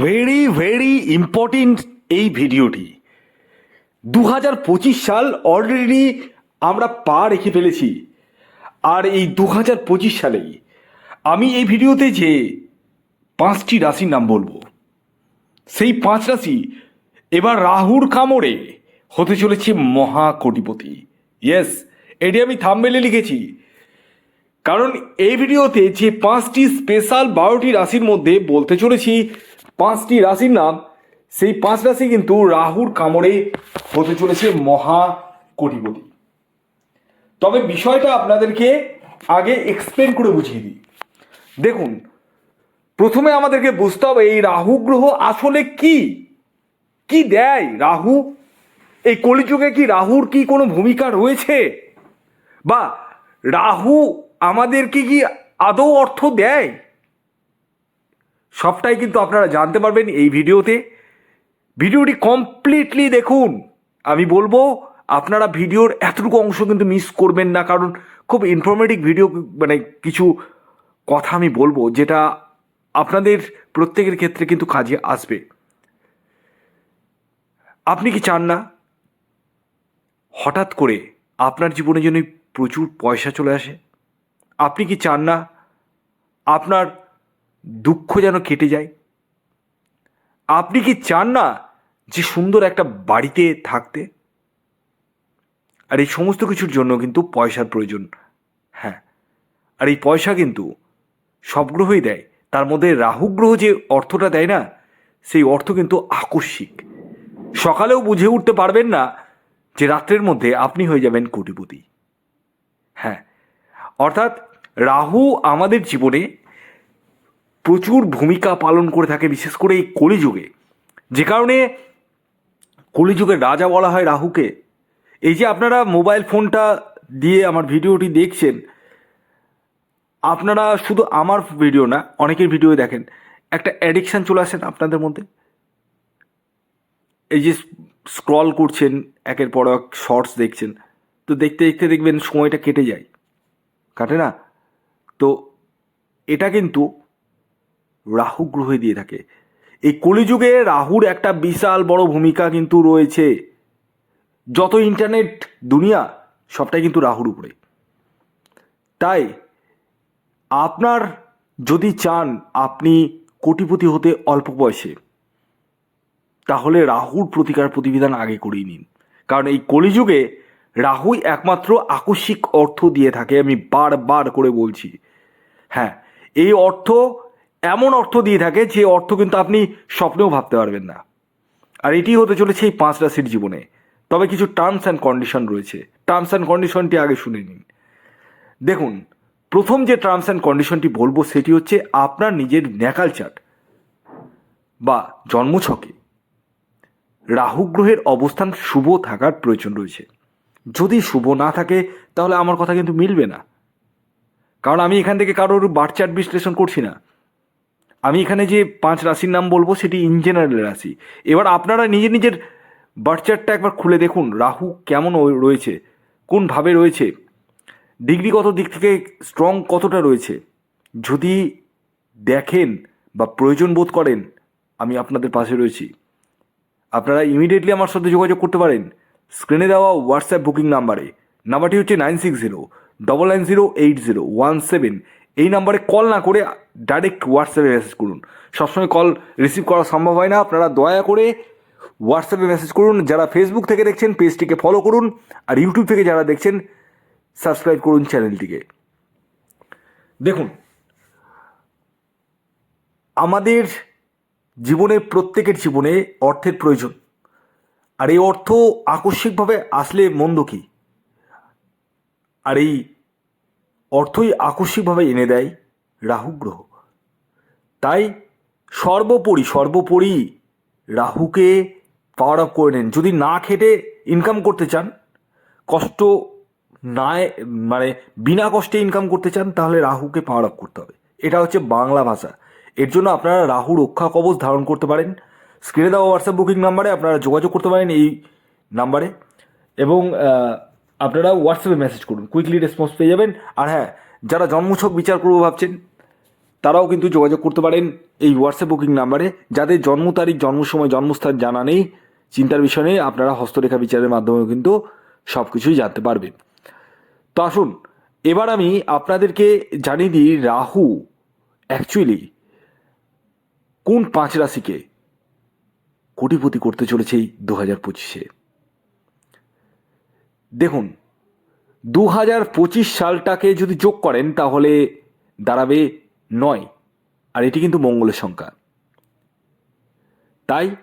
Very very important এই ভিডিওটি। দু হাজার পঁচিশ সাল অলরেডি আমরা পা রেখে ফেলেছি। আর এই দু হাজার পঁচিশ সালেই আমি এই ভিডিওতে যে পাঁচটি রাশির নাম বলব, সেই পাঁচ রাশি এবার রাহুর কামড়ে হতে চলেছে মহা কোটিপতি ইয়েস এটি আমি থামবেলে লিখেছি। কারণ এই ভিডিওতে যে পাঁচটি স্পেশাল বারোটি রাশির মধ্যে বলতে চলেছি পাঁচটি রাশির নাম, সেই পাঁচ রাশি কিন্তু রাহুর কামড়ে হতে চলেছে মহা কোটিপতি তবে বিষয়টা আপনাদেরকে আগে এক্সপ্লেন করে বুঝিয়ে দিই। দেখুন, প্রথমে আমাদেরকে বুঝতে হবে এই রাহু গ্রহ আসলে কি? কি দেয় রাহু? এই কলিযুগে কি রাহুর কি কোনো ভূমিকা রয়েছে? বা রাহু আমাদেরকে কি আদৌ অর্থ দেয়? সবটাই কিন্তু আপনারা জানতে পারবেন এই ভিডিওতে। ভিডিওটি কমপ্লিটলি দেখুন। আমি বলব, আপনারা ভিডিওর এতটুকু অংশ কিন্তু মিস করবেন না, কারণ খুব ইনফরমেটিভ ভিডিও মানে কিছু কথা আমি বলব, যেটা আপনাদের প্রত্যেকের ক্ষেত্রে কিন্তু কাজে আসবে। আপনি কি চান না? হঠাৎ করে আপনার জীবনে যেন প্রচুর পয়সা চলে আসে? আপনি কি চান না আপনার দুঃখ যেন কেটে যায়। আপনি কি চান না যে সুন্দর একটা বাড়িতে থাকতে? আর এই সমস্ত কিছুর জন্য কিন্তু পয়সার প্রয়োজন। হ্যাঁ আর এই পয়সা কিন্তু সব গ্রহই দেয়। তার মধ্যে রাহু গ্রহ যে অর্থটা দেয় না, সেই অর্থ কিন্তু আকস্মিক। সকালেও বুঝে উঠতে পারবেন না যে রাত্রের মধ্যে আপনি হয়ে যাবেন কোটিপতি। হ্যাঁ অর্থাৎ রাহু আমাদের জীবনে প্রচুর ভূমিকা পালন করে থাকে, বিশেষ করে এই কলিযুগে। যে কারণে কলিযুগের রাজা বলা হয় রাহুকে। এই যে আপনারা মোবাইল ফোনটা দিয়ে আমার ভিডিওটি দেখছেন, আপনারা শুধু আমার ভিডিও না, অনেকের ভিডিও দেখেন, একটা অ্যাডিকশান চলে আসেন আপনাদের মধ্যে? এই যে স্ক্রল করছেন, একের পর এক শর্টস দেখছেন, তো দেখতে দেখতে দেখবেন সময়টা কেটে যায়। কাটে না? তো এটা কিন্তু রাহু গ্রহে দিয়ে থাকে। এই কলিযুগে রাহুর একটা বিশাল বড় ভূমিকা কিন্তু রয়েছে। যত ইন্টারনেট দুনিয়া, সবটাই কিন্তু রাহুর উপরে। তাই আপনার যদি চান আপনি কোটিপতি হতে অল্প বয়সে, তাহলে রাহুর প্রতিকার প্রতিবিধান আগে করেই নিন। কারণ এই কলিযুগে রাহুই একমাত্র আকস্মিক অর্থ দিয়ে থাকে, আমি বারবার করে বলছি। হ্যাঁ এই অর্থ এমন অর্থ দিয়ে থাকে যে অর্থ কিন্তু আপনি স্বপ্নেও ভাবতে পারবেন না। আর এটি হতে চলেছে এই পাঁচ রাশির জীবনে। তবে কিছু টার্মস অ্যান্ড কন্ডিশন রয়েছে। টার্মস অ্যান্ড কন্ডিশনটি আগে শুনে নিন। দেখুন, প্রথম যে টার্মস অ্যান্ড কন্ডিশনটি বলব সেটি হচ্ছে আপনার নিজের ন্যাকাল চার্ট বা জন্মছকে। রাহু গ্রহের অবস্থান শুভ থাকার প্রয়োজন রয়েছে। যদি শুভ না থাকে, তাহলে আমার কথা কিন্তু মিলবে না। কারণ আমি এখান থেকে কারোর বার চার্ট বিশ্লেষণ করছি না। আমি এখানে যে পাঁচ রাশির নাম বলব সেটি ইন জেনারেল রাশি। এবার আপনারা নিজের নিজের বার চার্টটা একবার খুলে দেখুন, রাহু কেমন রয়েছে কোনভাবে রয়েছে ডিগ্রি কত দিক থেকে স্ট্রং কতটা রয়েছে, যদি দেখেন বা প্রয়োজন বোধ করেন, আমি আপনাদের পাশে রয়েছি। আপনারা ইমিডিয়েটলি আমার সাথে যোগাযোগ করতে পারেন স্ক্রিনে দেওয়া হোয়াটসঅ্যাপ বুকিং নাম্বারে নাম্বারটি হচ্ছে nine six zero double nine zero eight zero one seven এই নাম্বারে কল না করে ডাইরেক্ট হোয়াটসঅ্যাপে মেসেজ করুন। সবসময় কল রিসিভ করা সম্ভব হয় না। আপনারা দয়া করে হোয়াটসঅ্যাপে মেসেজ করুন। যারা ফেসবুক থেকে দেখছেন পেজটিকে ফলো করুন। আর ইউটিউব থেকে যারা দেখছেন সাবস্ক্রাইব করুন চ্যানেলটিকে দেখুন, আমাদের জীবনে, প্রত্যেকের জীবনে অর্থের প্রয়োজন। আর এই অর্থ আকস্মিকভাবে আসলে মন্দ কী? আর এই অর্থই আকস্মিকভাবে এনে দেয় রাহু গ্রহ। তাই সর্বোপরি সর্বোপরি রাহুকে পাওয়ার আপ করে নেন। যদি না খেটে ইনকাম করতে চান, কষ্ট না মানে বিনা কষ্টে ইনকাম করতে চান, তাহলে রাহুকে পাওয়ার আপ করতে হবে। এটা হচ্ছে বাংলা ভাষা। এর জন্য আপনারা রাহু রক্ষা কবচ ধারণ করতে পারেন। স্ক্রিনে দেওয়া হোয়াটসঅ্যাপ বুকিং নাম্বারে আপনারা যোগাযোগ করতে পারেন এই নাম্বারে এবং আপনারা হোয়াটসঅ্যাপে মেসেজ করুন কুইকলি রেসপন্স পেয়ে যাবেন। আর হ্যাঁ যারা জন্মছক বিচার করব ভাবছেন, তারাও কিন্তু যোগাযোগ করতে পারেন এই হোয়াটসঅ্যাপ বুকিং নাম্বারে যাদের জন্ম তারিখ, জন্ম সময়, জন্মস্থান জানা নেই, চিন্তার বিষয় নেই, আপনারা হস্তরেখা বিচারের মাধ্যমেও কিন্তু সব কিছুই জানতে পারবেন। তো আসুন, এবার আমি আপনাদেরকে জানিয়ে দিই রাহু অ্যাকচুয়ালি কোন পাঁচ রাশিকে কোটিপতি করতে চলেছে এই দু হাজার পঁচিশে। দেখুন দু হাজার পঁচিশ সালটাকে যদি যোগ করেন, তাহলে দাঁড়াবে নয়, আর এটি কিন্তু মঙ্গলের সংখ্যা। তাই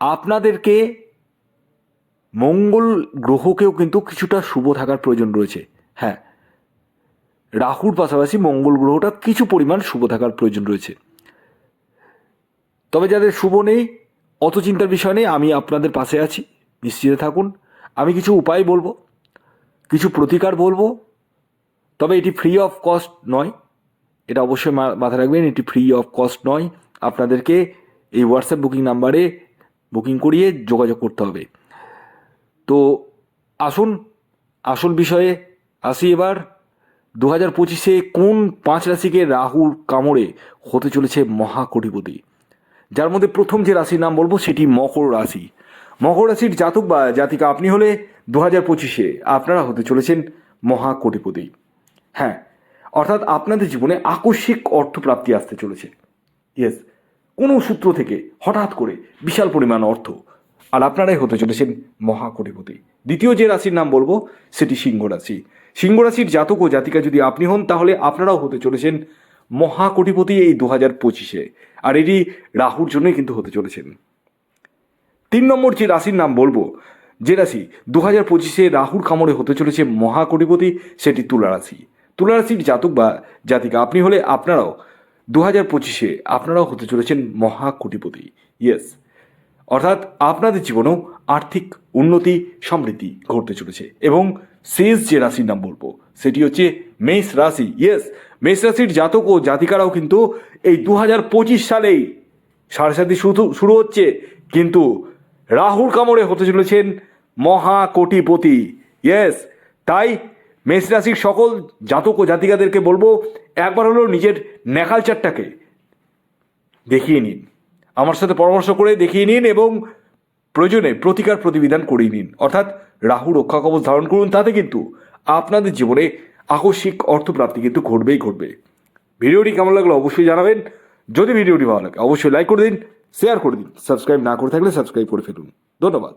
আপনাদেরকে মঙ্গল গ্রহকেও কিন্তু কিছুটা শুভ থাকার প্রয়োজন রয়েছে। হ্যাঁ রাহুর পাশাপাশি মঙ্গল গ্রহটা কিছু পরিমাণ শুভ থাকার প্রয়োজন রয়েছে। তবে যাদের শুভ নেই, অত চিন্তার বিষয় নেই, আমি আপনাদের পাশে আছি নিশ্চিত থাকুন। আমি কিছু উপায় বলব, কিছু প্রতিকার বলব, তবে এটি ফ্রি অফ কস্ট নয়। এটা অবশ্যই মাথায় রাখবেন, এটি ফ্রি অফ কস্ট নয়। আপনাদেরকে এই হোয়াটসঅ্যাপ বুকিং নাম্বারে বুকিং করিয়ে যোগাযোগ করতে হবে। তো আসুন, আসল বিষয়ে আসি এবার। দু হাজার পঁচিশে কোন পাঁচ রাশিকে রাহুর কামড়ে হতে চলেছে মহাকটিপতি? যার মধ্যে প্রথম যে রাশির নাম বলব, সেটি মকর রাশি। মকর রাশির জাতক বা জাতিকা আপনি হলে দু হাজার পঁচিশে আপনারা হতে চলেছেন মহাকটিপতি। হ্যাঁ অর্থাৎ আপনাদের জীবনে আকস্মিক অর্থপ্রাপ্তি আসতে চলেছে। ইয়েস কোনো সূত্র থেকে হঠাৎ করে বিশাল পরিমাণ অর্থ আর আপনারাই হতে চলেছেন মহাকটিপতি। দ্বিতীয় যে রাশির নাম বলব, সেটি সিংহ রাশি। সিংহ রাশির জাতক ও জাতিকা যদি আপনি হন, তাহলে আপনারাও হতে চলেছেন মহাকটিপতি এই দু হাজার পঁচিশে। আর এটি রাহুর জন্যই কিন্তু হতে চলেছেন। তিন নম্বর যে রাশির নাম বলব, যে রাশি দু হাজার পঁচিশে রাহুর কামড়ে হতে চলেছে মহাকটিপতি, সেটি তুলা রাশি। তুলা রাশির জাতক বা জাতিকা, আপনি হলে আপনারাও দু হাজার পঁচিশে আপনারাও হতে চলেছেন মহাকটিপতি। ইয়েস অর্থাৎ আপনাদের জীবনেও আর্থিক উন্নতি, সমৃদ্ধি ঘটতে চলেছে এবং শেষ যে রাশির নাম বলব, সেটি হচ্ছে মেষ রাশি। ইয়েস মেষ রাশির জাতক ও জাতিকারাও কিন্তু এই দু হাজার পঁচিশ সালেই সাড়ে সাথে শুরু শুরু হচ্ছে, কিন্তু রাহুর কামড়ে হতে চলেছেন মহা কোটিপতি ইয়েস তাই মেষ রাশির সকল জাতক ও জাতিকাদেরকে বলব, একবার হলো নিজের নেকালচারটাকে দেখিয়ে নিন। আমার সাথে পরামর্শ করে দেখিয়ে নিন এবং প্রয়োজনে প্রতিকার প্রতিবিধান করিয়ে নিন। অর্থাৎ রাহু রক্ষা কবচ ধারণ করুন, তাতে কিন্তু আপনাদের জীবনে আকস্মিক অর্থপ্রাপ্তি কিন্তু ঘটবেই ঘটবে। ভিডিওটি কেমন লাগল অবশ্যই জানাবেন। যদি ভিডিওটি ভালো লাগে, অবশ্যই লাইক করে দিন। শেয়ার করে দিন। সাবস্ক্রাইব না করে থাকলে সাবস্ক্রাইব করে ফেলুন। ধন্যবাদ।